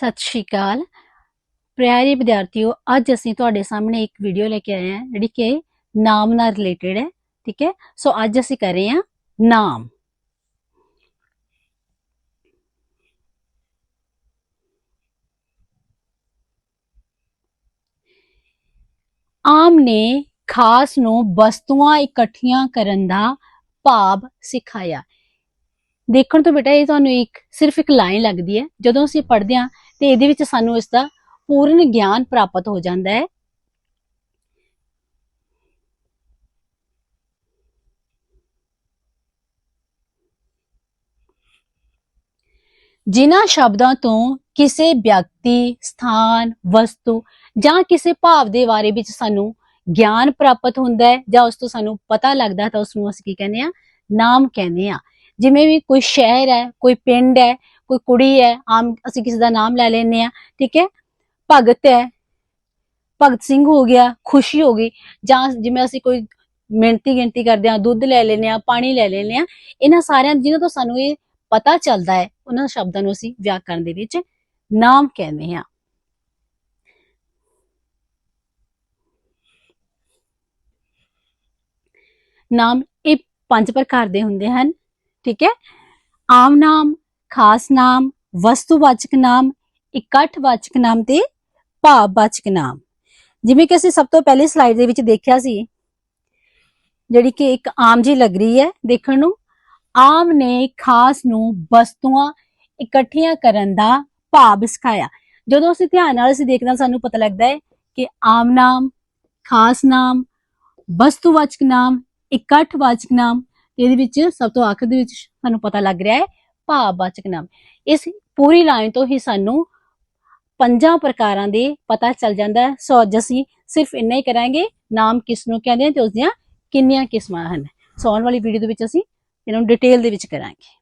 ਸਤਿ ਸ਼੍ਰੀ ਅਕਾਲ। ਪਿਆਰੇ ਵਿਦਿਆਰਥੀਓ, ਅੱਜ ਅਸੀਂ ਤੁਹਾਡੇ ਸਾਹਮਣੇ ਇੱਕ ਵੀਡੀਓ ਲੈ ਕੇ ਆਏ ਹਾਂ, ਜਿਹੜੀ ਕਿ ਨਾਮ ਨਾਲ ਰਿਲੇਟਡ ਹੈ, ਠੀਕ ਹੈ? ਸੋ ਅੱਜ ਅਸੀਂ ਕਰ ਰਹੇ ਹਾਂ ਨਾਮ। ਆਮ ਨੇ ਖਾਸ ਨੂੰ ਵਸਤੂਆਂ ਇਕੱਠੀਆਂ ਕਰਨ ਦਾ ਭਾਵ ਸਿਖਾਇਆ। ਦੇਖਣ ਤੋਂ ਬੇਟਾ ਇਹ ਤੁਹਾਨੂੰ ਇੱਕ, ਸਿਰਫ ਇੱਕ ਲਾਈਨ ਲੱਗਦੀ ਹੈ। ਜਦੋਂ ਅਸੀਂ ਪੜ੍ਹਦੇ ਹਾਂ, ਤੇ ਇਹਦੇ ਵਿੱਚ ਸਾਨੂੰ ਇਸ ਦਾ ਪੂਰਨ ਗਿਆਨ ਪ੍ਰਾਪਤ ਹੋ ਜਾਂਦਾ ਹੈ। ਜਿਨ੍ਹਾਂ ਸ਼ਬਦਾਂ ਤੋਂ ਕਿਸੇ ਵਿਅਕਤੀ, ਸਥਾਨ, ਵਸਤੂ ਜਾਂ ਕਿਸੇ ਭਾਵ ਦੇ ਬਾਰੇ ਵਿੱਚ ਸਾਨੂੰ ਗਿਆਨ ਪ੍ਰਾਪਤ ਹੁੰਦਾ ਹੈ ਜਾਂ ਉਸ ਤੋਂ ਸਾਨੂੰ ਪਤਾ ਲੱਗਦਾ ਹੈ, ਤਾਂ ਉਸ ਨੂੰ ਅਸੀਂ ਕੀ ਕਹਿੰਦੇ ਆ ਨਾਮ ਕਹਿੰਦੇ ਆ ਜਿਵੇਂ ਵੀ ਕੋਈ ਸ਼ਹਿਰ ਹੈ, ਕੋਈ ਪਿੰਡ ਹੈ, ਕੋਈ ਕੁੜੀ ਹੈ, ਆਮ ਅਸੀਂ ਕਿਸੇ ਦਾ ਨਾਮ ਲੈ ਲੈਂਦੇ ਆ ਠੀਕ ਹੈ? ਭਗਤ ਹੈ, ਭਗਤ ਸਿੰਘ ਹੋ ਗਿਆ, ਖੁਸ਼ੀ ਹੋ ਗਈ, ਜਾਂ ਜਿਵੇਂ ਅਸੀਂ ਕੋਈ ਮਿਹਨਤੀ ਗਿਣਤੀ ਕਰਦੇ ਆ ਦੁੱਧ ਲੈ ਲੈਂਦੇ ਆ ਪਾਣੀ ਲੈ ਲੈਂਦੇ ਆ ਇਹਨਾਂ ਸਾਰਿਆਂ ਜਿਨ੍ਹਾਂ ਤੋਂ ਸਾਨੂੰ ਇਹ ਪਤਾ ਚੱਲਦਾ ਹੈ, ਉਹਨਾਂ ਸ਼ਬਦਾਂ ਨੂੰ ਅਸੀਂ ਵਿਆਕਰਣ ਦੇ ਵਿੱਚ ਨਾਮ ਕਹਿੰਦੇ ਆ ਨਾਮ ਇਹ ਪੰਜ ਪ੍ਰਕਾਰ ਦੇ ਹੁੰਦੇ ਹਨ। ਠੀਕ ਹੈ? ਆਮ ਨਾਮ, ਖਾਸ ਨਾਮ, ਵਸਤੂਵਾਚਕ ਨਾਮ, ਇਕੱਠਵਾਚਕ ਨਾਮ ਤੇ ਭਾਵਵਾਚਕ ਨਾਮ। ਜਿਵੇਂ ਕਿ ਅਸੀਂ ਸਭ ਤੋਂ ਪਹਿਲੇ ਸਲਾਈਡ ਦੇ ਵਿੱਚ ਦੇਖਿਆ ਸੀ, ਜਿਹੜੀ ਕਿ ਇੱਕ ਆਮ ਜੀ ਲੱਗ ਰਹੀ ਹੈ ਦੇਖਣ ਨੂੰ। ਆਮ ਨੇ ਖਾਸ ਨੂੰ ਵਸਤੂਆਂ ਇਕੱਠੀਆਂ ਕਰਨ ਦਾ ਭਾਵ ਸਿਖਾਇਆ। ਜਦੋਂ ਅਸੀਂ ਧਿਆਨ ਨਾਲ ਅਸੀਂ ਦੇਖਦੇ ਹਾਂ, ਸਾਨੂੰ ਪਤਾ ਲੱਗਦਾ ਹੈ ਕਿ ਆਮ ਨਾਮ, ਖਾਸ ਨਾਮ, ਵਸਤੂਵਾਚਕ ਨਾਮ, ਇਕੱਠਵਾਚਕ ਨਾਮ ਇਹਦੇ ਵਿੱਚ ਸਭ ਤੋਂ ਆਖਰ ਦੇ ਵਿੱਚ ਸਾਨੂੰ ਪਤਾ ਲੱਗ ਰਿਹਾ ਹੈ ਭਾਵਵਾਚਕ ਨਾਮ। ਇਸ ਪੂਰੀ ਲਾਈਨ ਤੋਂ ਹੀ ਸਾਨੂੰ ਪੰਜਾਂ ਪ੍ਰਕਾਰਾਂ ਦੇ ਪਤਾ ਚੱਲ ਜਾਂਦਾ ਹੈ। ਸੋ ਅੱਜ ਅਸੀਂ ਸਿਰਫ ਇੰਨਾ ਹੀ ਕਰਾਂਗੇ। ਨਾਮ ਕਿਸ ਨੂੰ ਕਹਿੰਦੇ ਆ ਤੇ ਉਸ ਦੀਆਂ ਕਿੰਨੀਆਂ ਕਿਸਮਾਂ ਹਨ। ਸੋ ਆਉਣ ਵਾਲੀ ਵੀਡੀਓ ਦੇ ਵਿੱਚ ਅਸੀਂ ਇਹਨਾਂ ਨੂੰ ਡਿਟੇਲ ਦੇ ਵਿੱਚ ਕਰਾਂਗੇ।